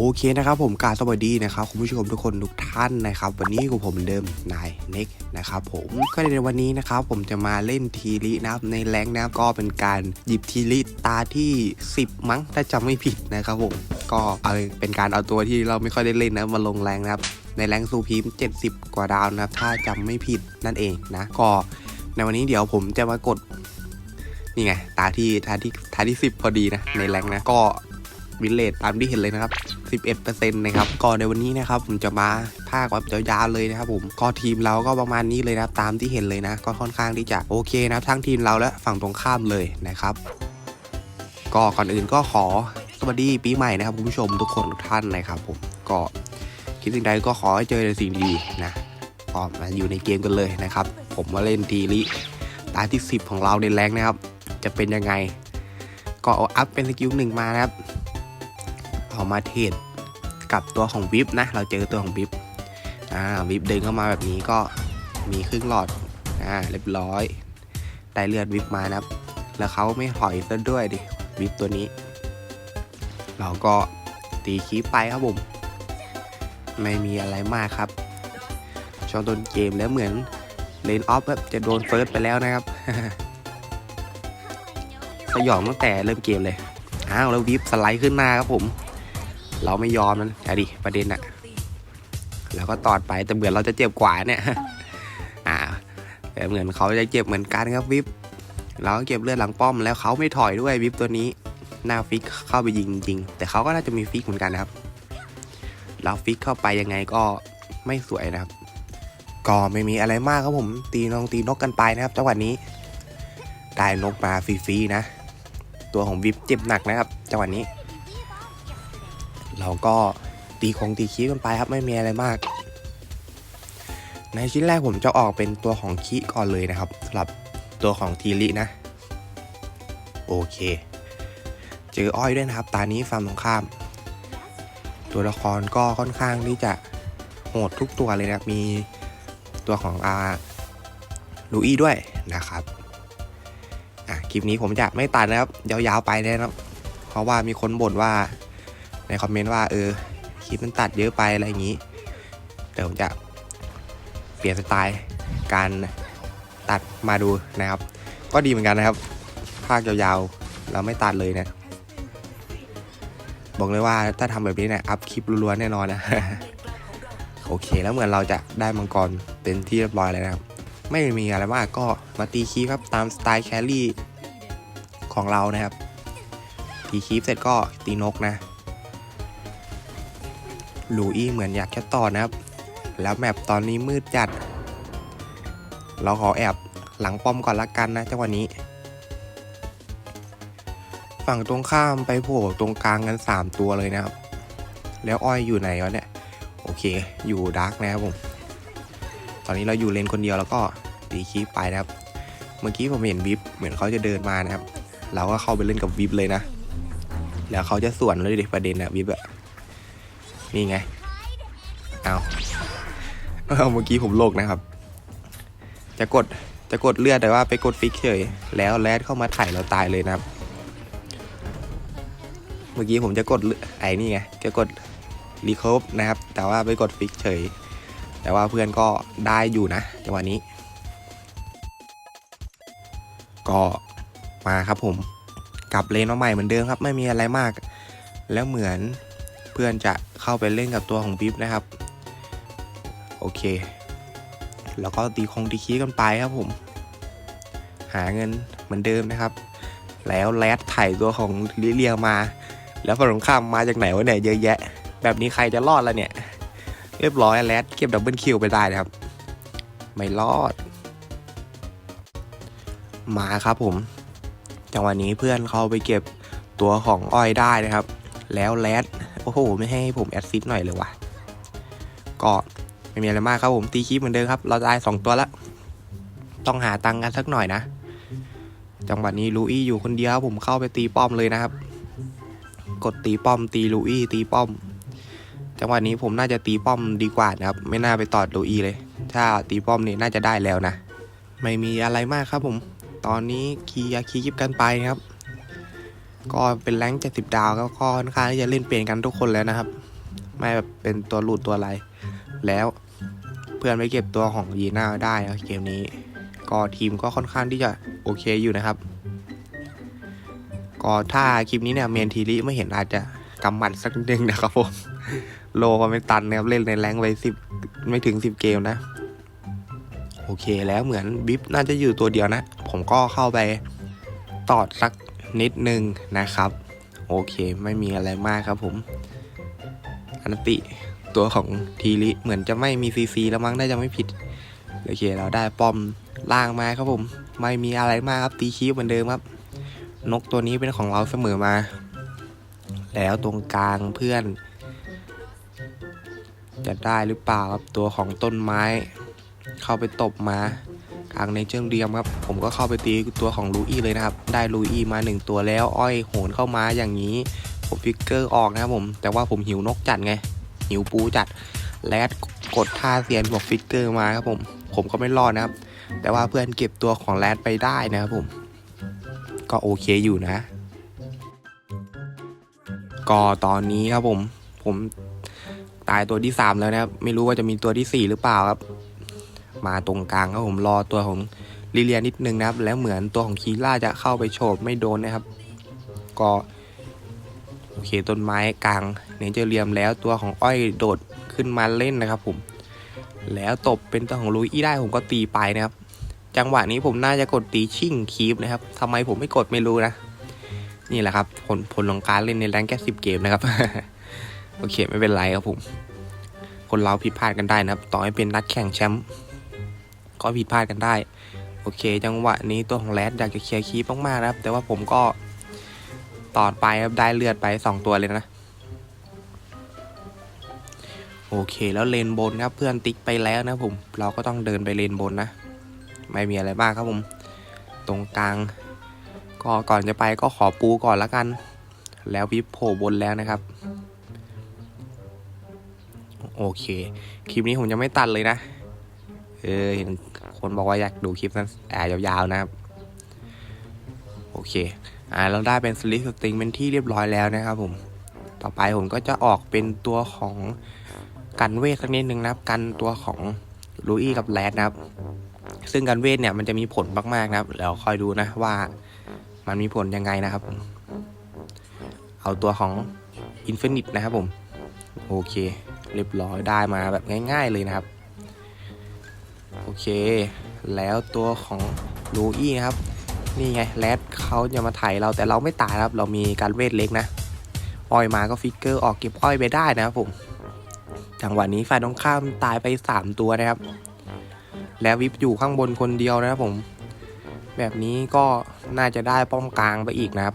โอเคนะครับผมกาบสวัสดีนะครับคุณผู้ชมทุกคนทุกท่านนะครับ วันนี้กับผมเดิมนายเน็กนะครับผมก็ในวันนี้นะครับผมจะมาเล่นทีรินะครับในแรงนะครับก็เป็นการหยิบทีริตาที่ 10 มั้งถ้าจำไม่ผิดนะครับผมก็เอาเป็นการเอาตัวที่เราไม่ค่อยได้เล่นนะมาลงแรงนะครับ ในแรงซูพีม 70 กว่าดาวนะครับ ถ้าจำไม่ผิดนั่นเองนะก็ในวันนี้เดี๋ยวผมจะมากดนี่ไงตาที่ตาที่ตาที่ 10 พอดีนะในแรงนะก็ วินเลทตามที่เห็นเลยนะครับ 11%นะครับก็ในวันนี้นะครับผมจะมาภาคแบบยาวๆเลยนะครับผมก็ทีมเราก็ประมาณนี้เลยนะครับตามที่เห็นเลยนะ ก็ค่อนข้างที่จะโอเคนะครับทั้งทีมเราและฝั่งตรงข้ามเลยนะครับ ก็ก่อนอื่นก็ขอสวัสดีปีใหม่นะครับคุณผู้ชมทุกคนทุกท่านนะครับผมก็คิดสิ่งใดก็ขอให้เจอแต่สิ่งดีนะก็มาอยู่ในเกมกันเลยนะครับ ผมมาเล่นทีลิตาที่ 10 ของเราในแรงนะครับ จะเป็นยังไง ก็เอาอัพเป็นสกิลหนึ่งมานะครับ เอามาเทรดกับตัวของวิปนะ เราเจอตัวของวิปอ่าวิปเดินเข้ามาแบบนี้ก็มีครึ่งหลอดอ่าเรียบร้อย ได้เลือดวิปมานะครับ แล้วเขาไม่ถอยซะด้วยดิวิปตัวนี้ เราก็ตีคีปไปครับผม ไม่มีอะไรมากครับช่วงต้นเกมแล้วเหมือนเลนออฟแบบจะโดนเฟิร์สไปแล้วนะครับสยองตั้งแต่เริ่มเกมเลยอ้าวแล้ววิปสไลด์ขึ้นมาครับผม เราไม่ยอมนั้นอะดิประเด็นอะแล้วก็ตอดไปแต่เหมือนเราจะเจ็บกว่าเนี่ยอ่าแต่เหมือนเขาจะเจ็บเหมือนกันครับวิปเราก็เก็บเลือดหลังป้อมแล้วเขาไม่ถอยด้วยวิปตัวนี้หน้าฟิกเข้าไปยิงจริง แต่เขาก็น่าจะมีฟิกเหมือนกันนะครับ เราฟิกเข้าไปยังไงก็ไม่สวยนะครับ ก็ไม่มีอะไรมากครับผมตีนองตีนกกันไปนะครับจังหวะนี้ได้นกมาฟรีๆนะ ตัวของวิปเจ็บหนักนะครับจังหวะนี้ เราก็ตีคงตีคีกันไปครับไม่มีอะไรมาก ในชิ้นแรกผมจะออกเป็นตัวของคีก่อนเลยนะครับสำหรับตัวของทีรินะ โอเค เจออ้อยด้วยนะครับ ตานี้ฝั่งตรงข้าม ตัวละครก็ค่อนข้างที่จะโหดทุกตัวเลยนะมีตัวของอาลูอี้ด้วยนะครับอะคลิปนี้ผมจะไม่ตัดนะครับยาวๆไปเลยนะครับเพราะว่ามีคนบ่นว่า ในคอมเมนต์ว่าเออคลิปมันตัดเยอะไปอะไรอย่างนี้ เดี๋ยวผมจะเปลี่ยนสไตล์การตัดมาดูนะครับ ก็ดีเหมือนกันนะครับ ภาคยาวๆ เราไม่ตัดเลยนะบอกเลยว่าถ้าทำแบบนี้เนี่ยอัพคลิปรัวๆแน่นอนนะโอเค แล้วเหมือนเราจะได้มังกรเป็นที่เรียบร้อยเลยนะครับ ไม่มีอะไรมากก็มาตีคีครับตามสไตล์แครี่ของเรานะครับตีคีปเสร็จก็ตีนกนะ หลูอี้เหมือนอยากแค่ต่อนะครับ แล้วแมปตอนนี้มืดจัด เราขอแอบหลังป้อมก่อนละกันนะจังหวะนี้ ฝั่งตรงข้ามไปโผล่ตรงกลางกัน 3 ตัวเลยนะครับ แล้วอ้อยอยู่ไหนวะเนี่ย โอเค อยู่ดาร์กนะครับผม ตอนนี้เราอยู่เลนคนเดียวแล้วก็ตีคีปไปนะครับ เมื่อกี้ผมเห็นวิปเหมือนเขาจะเดินมานะครับ เราก็เข้าไปเล่นกับวิปเลยนะ แล้วเขาจะสวนเลยดิประเด็นอะวิปอะ นี่ไง เอาเอาเมื่อกี้ผมโลกนะครับ จะกดจะกดเลือดแต่ว่าไปกดฟิกเฉย แล้วแรดเข้ามาถ่ายเราตายเลยนะครับ เมื่อกี้ผมจะกดไอ้นี่ไง จะกดรีคอฟนะครับ แต่ว่าไปกดฟิกเฉย แต่ว่าเพื่อนก็ได้อยู่นะจังหวะนี้ ก็มาครับผมกลับเลนมาใหม่เหมือนเดิมครับ ไม่มีอะไรมาก แล้วเหมือนเพื่อนจะ เข้าไปเล่นกับตัวของบิ๊บนะครับ โอเค แล้วก็ตีคงตีคีกันไปครับผม หาเงินเหมือนเดิมนะครับ แล้วแรดไถ่ตัวของลิเลียมา แล้วฝั่งตรงข้ามมาจากไหนวะเนี่ยเยอะแยะ แบบนี้ใครจะรอดล่ะเนี่ย เรียบร้อยแรดเก็บดับเบิลคิวไปได้นะครับ ไม่รอด มาครับผม จังหวะนี้เพื่อนเขาไปเก็บตัวของอ้อยได้นะครับ แล้วแรด โอ้โห ไม่ให้ผมแอดซิดหน่อยเลยวะก็ไม่มีอะไรมากครับผมตีคีปเหมือนเดิมครับ เราได้สองตัวแล้วต้องหาตังค์กันสักหน่อยนะ จังหวะนี้ลูอี้อยู่คนเดียวผมเข้าไปตีป้อมเลยนะครับ กดตีป้อมตีลูอี้ตีป้อม จังหวะนี้ผมน่าจะตีป้อมดีกว่านะครับ ไม่น่าไปตอดลูอี้เลย ถ้าตีป้อมนี่น่าจะได้แล้วนะ ไม่มีอะไรมากครับผม ตอนนี้คียาคียิบกันไปครับ ก็เป็นแรงค์70ดาวก็ค่อนข้างที่จะเล่นเปลี่ยนกันทุกคนแล้วนะครับ ไม่แบบเป็นตัวหลุดตัวอะไรแล้วเพื่อนไปเก็บตัวของยีน่าได้เกมนี้ ก็ทีมก็ค่อนข้างที่จะโอเคอยู่นะครับ ก็ถ้าคลิปนี้เนี่ยเมนทีรีไม่เห็นอาจจะกำหมัดสักนิดนึงนะครับผมโลก็ไม่ตันนะครับเล่นในแรงไว้สิบไม่ถึงสิบเกมนะ โอเคแล้วเหมือนบิ๊บน่าจะอยู่ตัวเดียวนะ ผมก็เข้าไปตอดสัก นิดนึงนะครับ โอเคไม่มีอะไรมากครับผมอันติตัวของทีริเหมือนจะไม่มีซีซีแล้วมั้งน่าจะไม่ผิด โอเค เราได้ป้อมล่างมาครับผม ไม่มีอะไรมากครับตีคีบเหมือนเดิมครับ นกตัวนี้เป็นของเราเสมอมา แล้วตรงกลางเพื่อน จะได้หรือเปล่าครับตัวของต้นไม้ เข้าไปตบมาางในเชิงเรียมครับ ผมก็เข้าไปตีตัวของลูอี้เลยนะครับ ได้ลูอี้มาหนึ่งตัวแล้ว อ้อยโหนเข้ามาอย่างนี้ ผมฟิกเกอร์ออกนะครับผม แต่ว่าผมหิวนกจัดไง หิวปูจัด แลดกดท่าเซียนบอกฟิกเกอร์มาครับผม ผมก็ไม่รอดนะครับ แต่ว่าเพื่อนเก็บตัวของแรดไปได้นะครับผม ก็โอเคอยู่นะ ก็ตอนนี้ครับผม ผมตายตัวที่สามแล้วนะครับ ไม่รู้ว่าจะมีตัวที่สี่หรือเปล่าครับ มาตรงกลางครับผมรอตัวของลิเลียนิดนึงนะครับ แล้วเหมือนตัวของคีล่าจะเข้าไปโฉบไม่โดนนะครับ ก็โอเคต้นไม้กลางเนเจอร์เรียมแล้วตัวของอ้อยโดดขึ้นมาเล่นนะครับผมแล้วตบเป็นตัวของลุยอี้ได้ผมก็ตีไปนะครับ จังหวะนี้ผมน่าจะกดตีชิ่งคีปนะครับทำไมผมไม่กดไม่รู้นะ นี่แหละครับ ผลผลของการเล่นในแรงแค่สิบเกมนะครับ โอเคไม่เป็นไรครับผม คนเราผิดพลาดกันได้นะครับ ต่อให้เป็นนักแข่งแชมป์ ก็ผิดพลาดกันได้ โอเค จังหวะนี้ตัวของแรดอยากจะเคลียร์คีปมากๆนะครับ แต่ว่าผมก็ตอดไปครับได้เลือดไปสองตัวเลยนะ โอเคแล้วเลนบนครับเพื่อนติ๊กไปแล้วนะผม เราก็ต้องเดินไปเลนบนนะ ไม่มีอะไรมากครับผม ตรงกลาง ก็ก่อนจะไปก็ขอปูก่อนละกัน แล้ววิปโผล่บนแล้วนะครับโอเค คลิปนี้ผมจะไม่ตัดเลยนะ เออเห็นคนบอกว่าอยากดูคลิปนั้นอ่ายาวๆนะครับ โอเค อ่าเราได้เป็นสลิปสติงเป็นที่เรียบร้อยแล้วนะครับผม ต่อไปผมก็จะออกเป็นตัวของกันเวทสักนิดนึงนะครับ กันตัวของลูอี้กับแรดนะครับ ซึ่งกันเวทเนี่ยมันจะมีผลมากๆนะครับเดี๋ยวคอยดูนะว่ามันมีผลยังไงนะครับ เอาตัวของอินฟินิตนะครับผม โอเค เรียบร้อยได้มาแบบง่าย ๆเลยนะครับ อเค แล้วตัวของลูอี้นะครับ นี่ไงแรดเขาจะมาถ่ายเราแต่เราไม่ตายครับ เรามีการเวทเล็กนะ อ้อยมาก็ฟิกเกอร์ออกเก็บอ้อยไปได้นะครับผม จังหวะนี้ฝ่ายตรงข้ามตายไป 3 ตัวนะครับ แล้ววิปอยู่ข้างบนคนเดียวนะครับผม แบบนี้ก็น่าจะได้ป้อมกลางไปอีกนะครับ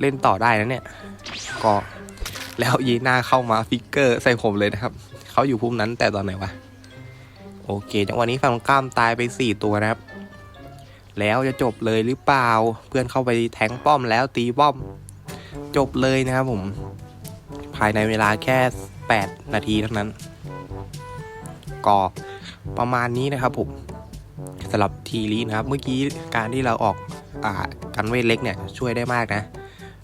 เล่นต่อได้นะเนี่ย ก็แล้วยีน่าเข้ามาฟิกเกอร์ใส่ผมเลยนะครับ เขาอยู่พุ่มนั้นแต่ตอนไหนวะ โอเคจังหวะนี้ฝั่งตรงข้ามตายไป 4 ตัวนะครับ แล้วจะจบเลยหรือเปล่า เพื่อนเข้าไปแทงป้อมแล้วตีป้อม จบเลยนะครับผม ภายในเวลาแค่ 8 นาทีเท่านั้น ก็ประมาณนี้นะครับผมสำหรับทีรีนะครับ เมื่อกี้การที่เราออกอ่ากันเวทเล็กเนี่ยช่วยได้มากนะ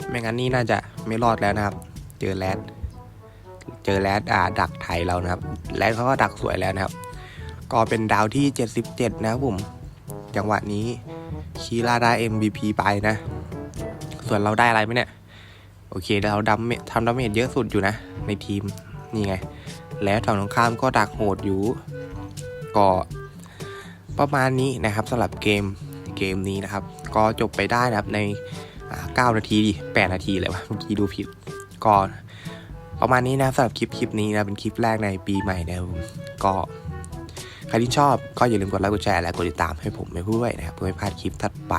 ไม่งั้นนี่น่าจะไม่รอดแล้วนะครับ เจอแรดเจอแรดอ่าดักไทยเรานะครับแรดเขาก็ดักสวยแล้วนะครับ ก็เป็นดาวที่ 77 นะครับผม จังหวะนี้คีราได้ MVP ไปนะ ส่วนเราได้อะไรไหมเนี่ย โอเค เราดำทำดาเมจเยอะสุดอยู่นะ ในทีม นี่ไง แล้วฝั่งตรงข้ามก็ดักโหดอยู่ ก็ประมาณนี้นะครับสำหรับเกมเกมนี้นะครับ ก็จบไปได้นะครับในอ่า9นาทีดิ8นาทีเลยวะเมื่อกี้ดูผิดก็ประมาณนี้นะสำหรับคลิปคลิปนี้นะเป็นคลิปแรกในปีใหม่นะครับผมก็ ครที่ชอบก็อย่าลืมกดไลค์กดแชร์และกดติดตามให้ผมไปด้วยนะครับเพื่อไม่พลาดคลิปถัดไป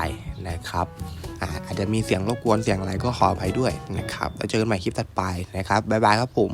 นะครับอาจจะมีเสียงรบกวนเสียงอะไรก็ขออภัยด้วยนะครับแล้วเจอกันใหม่คลิปถัดไปนะครับบ๊ายบายครับผม